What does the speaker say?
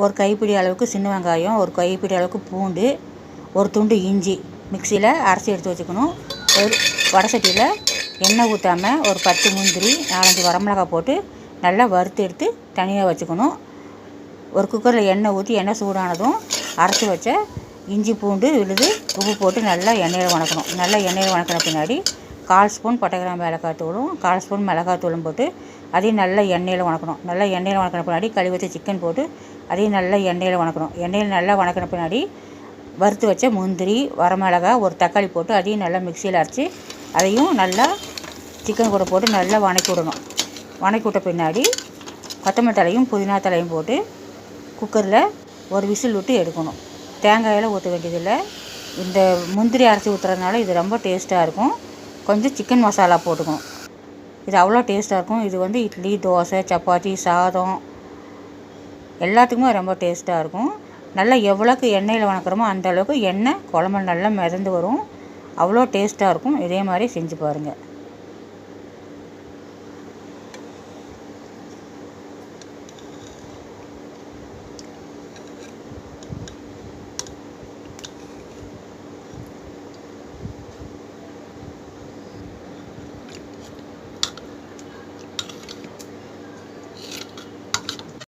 ஒரு கைப்பிடி அளவுக்கு சின்ன வெங்காயம் ஒரு கைப்பிடி அளவுக்கு பூண்டு ஒரு துண்டு இஞ்சி. மிக்சியில் அரைச்சி எடுத்து வச்சுக்கணும். ஒரு வடை சட்டியில் எண்ணெய் ஊற்றாமல் ஒரு பத்து முந்திரி நாலஞ்சு வரமிளகாய் போட்டு நல்லா வறுத்து எடுத்து தனியாக வச்சுக்கணும். ஒரு குக்கரில் எண்ணெய் ஊற்றி எண்ணெய் சூடானதும் அரைச்சி வச்ச இஞ்சி பூண்டு விழுது உப்பு போட்டு நல்லா எண்ணெயில் வணக்கணும். நல்லா எண்ணெயில் வணக்கின பின்னாடி கால் ஸ்பூன் பட்டை மிளகாய் தூளும் கால் ஸ்பூன் மிளகாய் தூளும் போட்டு அதையும் நல்லா எண்ணெயில் வணக்கணும். நல்லா எண்ணெயில் வணக்கின பின்னாடி கழுவி வச்ச சிக்கன் போட்டு அதையும் நல்லா எண்ணெயில் வணக்கணும். எண்ணெயில் நல்லா வணக்கின பின்னாடி வறுத்து வச்ச முந்திரி வரமிளகாய் ஒரு தக்காளி போட்டு அதையும் நல்லா மிக்சியில் அரைச்சி அதையும் நல்லா சிக்கன் கூட போட்டு நல்லா வணக்கி விடணும். வணக்கி விட்ட பின்னாடி கொத்தமல்லி தலையும் புதினா தலையும் போட்டு குக்கரில் ஒரு விசில் விட்டு எடுக்கணும். தேங்காயெல்லாம் ஊற்ற வேண்டியதில்லை. இந்த முந்திரி அரைச்சி ஊற்றுறதுனால இது ரொம்ப டேஸ்ட்டாக இருக்கும். கொஞ்சம் சிக்கன் மசாலா போட்டுக்கணும். இது அவ்வளோ டேஸ்ட்டாக இருக்கும். இது வந்து இட்லி தோசை சப்பாத்தி சாதம். எல்லாத்துக்குமே ரொம்ப டேஸ்ட்டாக இருக்கும். நல்லா எவ்வளோக்கு எண்ணெயில் வணக்கிறோமோ அந்த அளவுக்கு எண்ணெய் குழம்பு நல்லா மிதந்து வரும். அவ்வளோ டேஸ்ட்டாக இருக்கும். இதே மாதிரி செஞ்சு பாருங்கள்